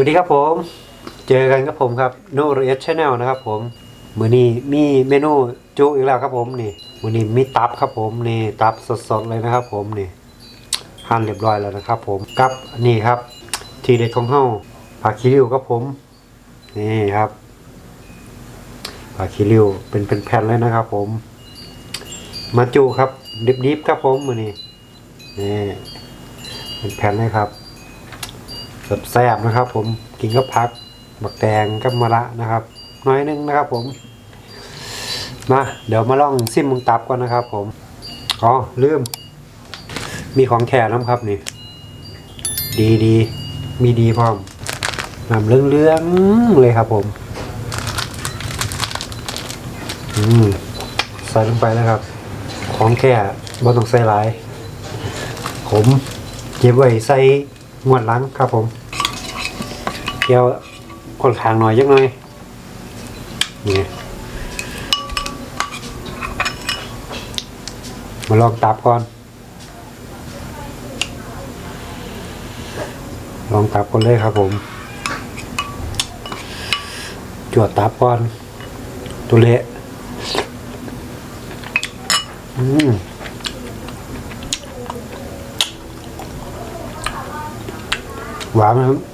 สวัสดีครับผม เจอกันกับผมครับโนเรสชแนลนะครับผมมือนี้มีเมนูจุอีกแล้วครับผมนี่มือนี้มีตับครับผมนี่ตับสดๆเลยนะครับผมนี่หั่นเรียบร้อยแล้วนะครับผมกับนี่ครับ ทีเด็ดของเฮาผักคีริ้วครับผมนี่ครับผักคีริ้วเป็นเป็นแผ่นเลยนะครับผม มาจูครับดิบๆครับผมมือนี้นี่เป็นแผ่นเลยครับ แบบแซ่บนะครับ ผมกินกับพักบักแดงกับมะระนะครับ น้อยนึงนะครับ ผมมาเดี๋ยวมาลองซิมมึงตับก่อนนะครับ ผมอ๋อลืม มีของแถมน้ำครับนี่ ดีดีมีดีพร้อมน้ำเลื้องๆเลยครับ ผม อืมใส่ลงไปแล้วครับ ของแค่บ่ต้องใส่หลาย ผมเก็บไว้ใส่งวดหลังครับผม เกี่ยวคนขางหน่อยยักหน่อยนี่มาลองตับก่อน ลองตับก่อนเลยครับผม จวดตับก่อน ตัวเละอืมหวานไหมครับอืม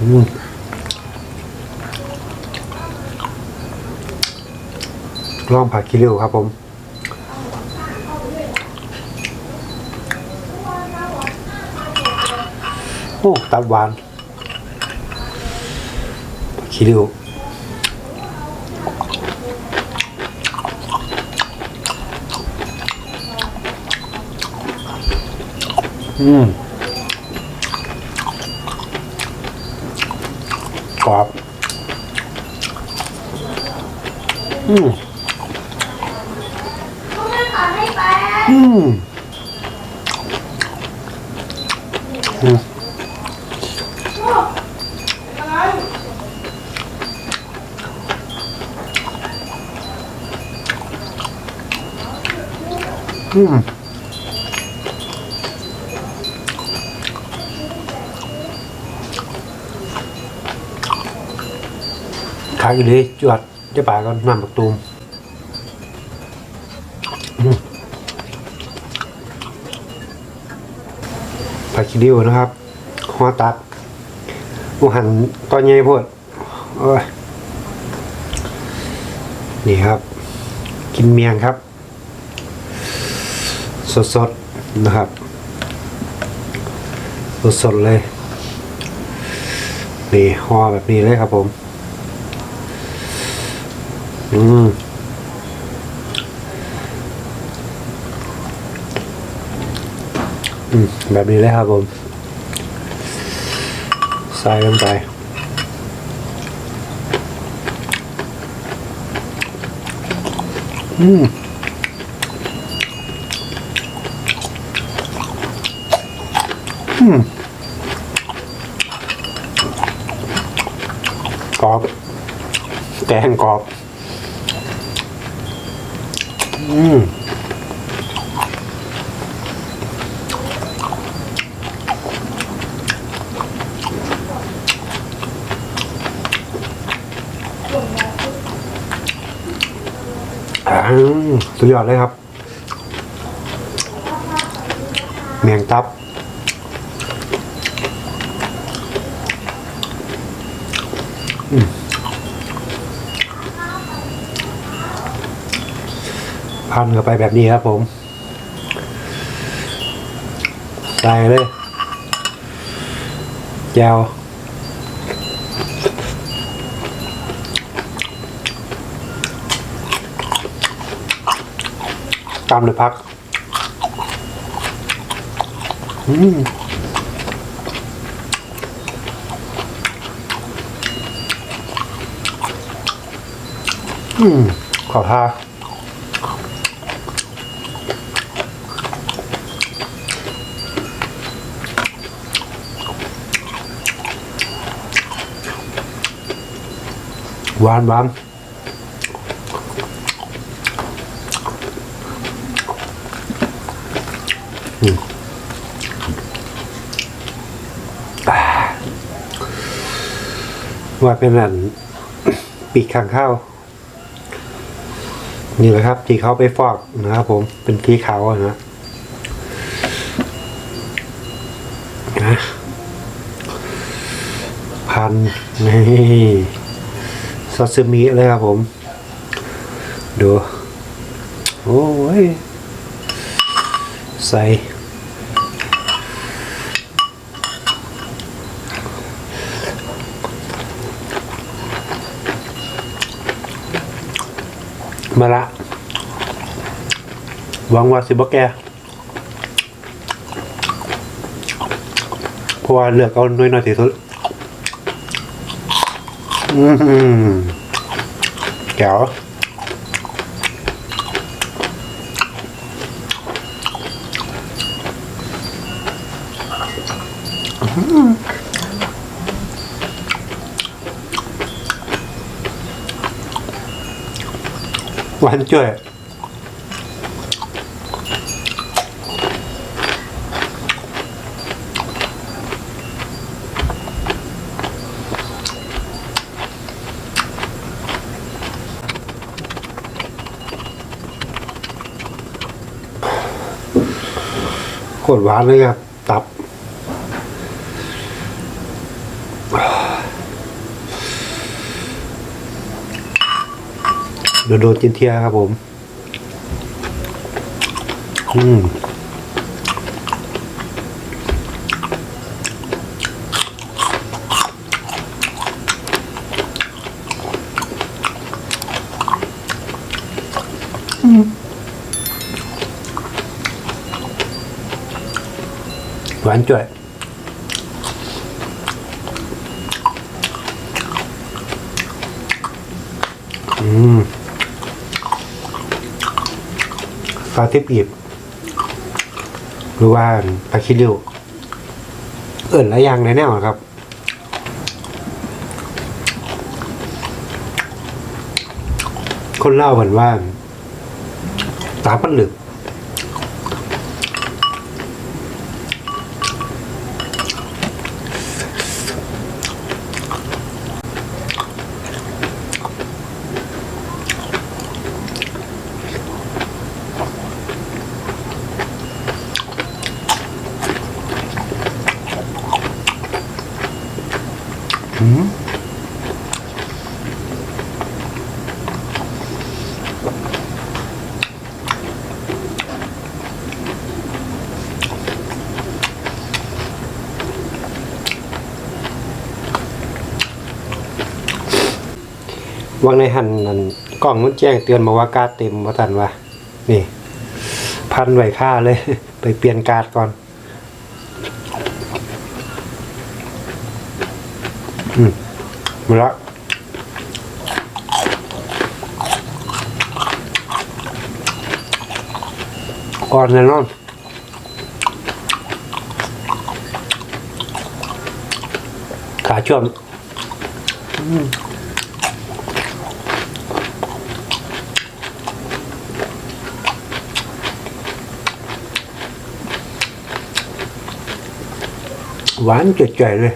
ลองผัดขี้ริ้วครับผมโอ้ตับหวานผัดขี้ริ้วอืม กรอบอืมอืมอืมอืมายอยู่เลยจวดเจะป่าก็นำบักตูมอืมผักชีดิวนะครับหัวตัดหัวหันตอนใหญ่พดโอ้ยนี่ครับ กินเมียงครับ สดๆนะครับ สดๆเลย นี่ห่อแบบนี้เลยครับผม อืมอมแบบนี้เลยครับผม ใส่ลงไปอืมอืมกรอบแกงกรอบ อืมสุดยอดเลยครับ เมียงตับ อืม พันเข้าไปแบบนี้ครับผมใส่เลยแจวตามเลยพัก อืมอืมขอทา หวานหวานว่าเป็นอันปีกขังข้าวนี่แหละครับ ที่เขาไปฟอกนะครับผมเป็นสีขาวนะนะพันนี่าซิมิเลยครับผม ดู โอ้ย ใส่มาละหวังว่าสิบแกเพราะว่าเลือกเอาน้อยน้อยๆที่สุด อืมแก้วหวานจ่วย โค ตรหวานเลยครับ ตับ โดนโดนจินเทียครับผม อืม หวานจ่วยอืมฟาทิปอีบหรือว่าปลาคิริวเอิ่นลายอย่างในแนวครับ คนเล่าเหมือนว่าตาปันหลึก วางในหันนั่นกล้องมันแจ้งเตือนมาว่าการ์ดเต็มว่าทันว่านี่ พันไว้ค่าเลย ไปเปลี่ยนการ์ดก่อนอืมมาละอ่อนแน่นอนขาช่วม หวานจ่อยๆเลย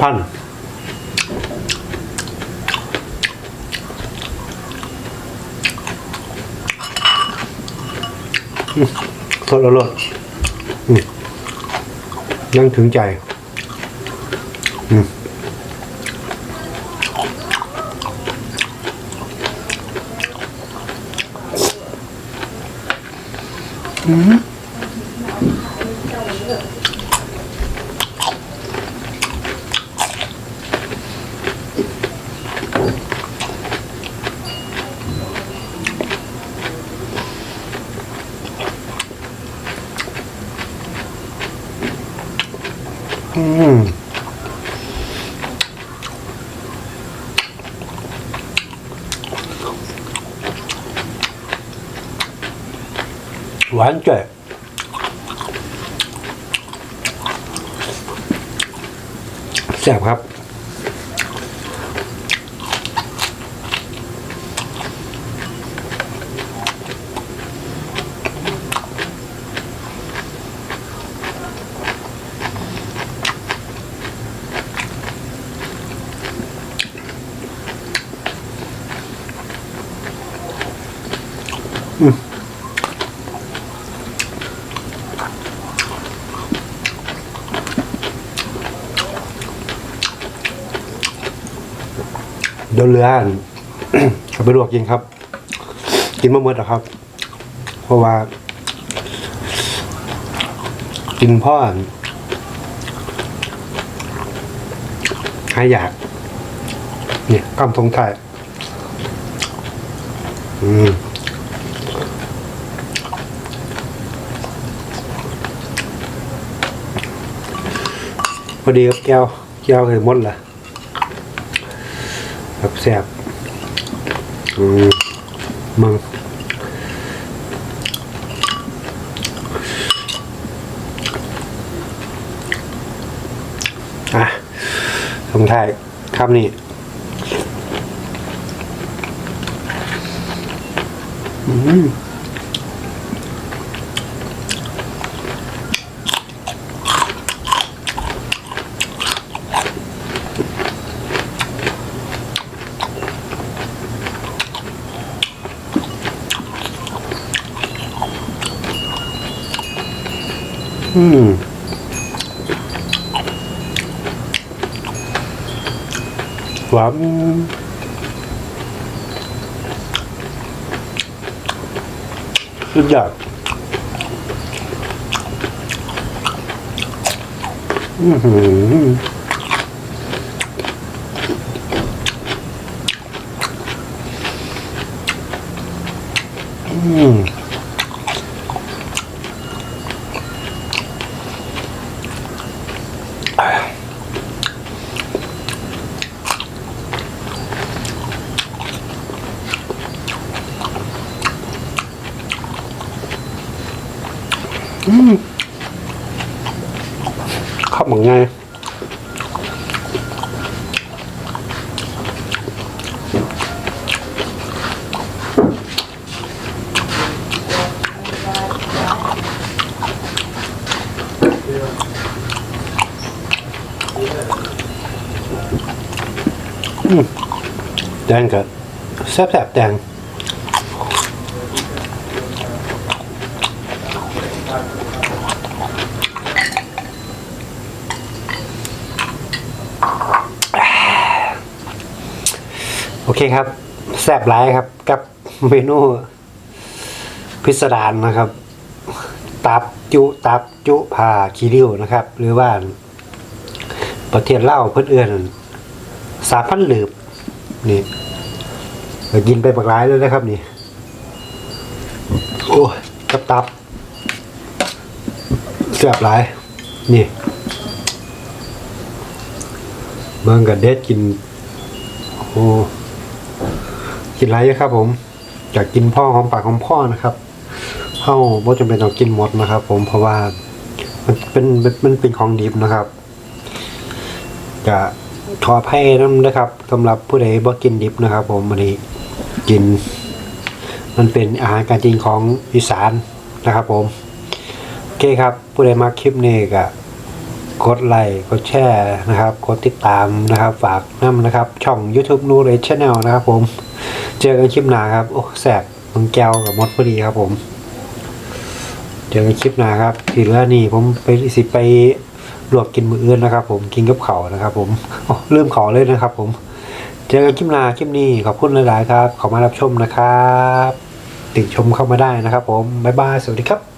พันอืมสดแล้วรสอืมยังถึงใจ อื หวานแซ่บครับ อืม ดี๋ยวเรืออัน เอาไปลวกกินครับ กินมะเมืดหรอครับ เพราะว่า กินพ่ออันให้อยาก เนี่ยกำทงไทยอืมพอดีครับแก้วแก้วเคยมดละ แบบแสบอืมมังอะสงท้ายครับนี่อืมอืม หวานสุดยอดอือหืออืม ขับเหมือนไง อืมแดงกับแซ่บๆแดง โอเคครับ แซ่บหลายครับ กับเมนูพิสดารนะครับ ตับจุตับจุผ่าคีริวนะครับ หรือว่า ประเทศเล่าเพื่อนเอื่อนสาพันหลืบนี่กินไปบักร้ายเลยนะครับนี่ โอ้ยกับตับแซ่บหลาย นี่เมืองกับเด็ดกิน โอ้ กินไรครับ ผมอยากกินพ่อของปากของพ่อนะครับเข้าบ่จำเป็นต้องกินหมดนะครับ ผมเพราะว่ามันเป็นมันเป็นของดิบนะครับจะขออภัยน้ำนะครับสำหรับผู้ใดบ่กินดิบนะครับ ผมวันนี้กิน มันเป็นอาหารการกินของอีสานนะครับ ผมโอเคครับ ผู้ใดมาคลิปนี้ก็ กดไลค์กดแชร์นะครับกดติดตามนะครับฝากน้ำนะครับ ช่อง YouTube นูเลยชแนลนะครับผม เจอกันคลิปหน้าครับ โอ้แสบมึงแก้วกับมดพอดีครับผม เจอกันคลิปหน้าครับทีเหลือนี่ผมไปสิไปลวกกินมืออื่นนะครับ ผมกินกับเขานะครับ ผมโอ้ลืมขอเลยนะครับ ผม เจอกันคลิปหน้าคลิปนี้ขอบคุณหลาย ๆ ครับ ขอมารับชมนะครับ ติดชมเข้ามาได้นะครับ ผมบ๊ายบายสวัสดีครับ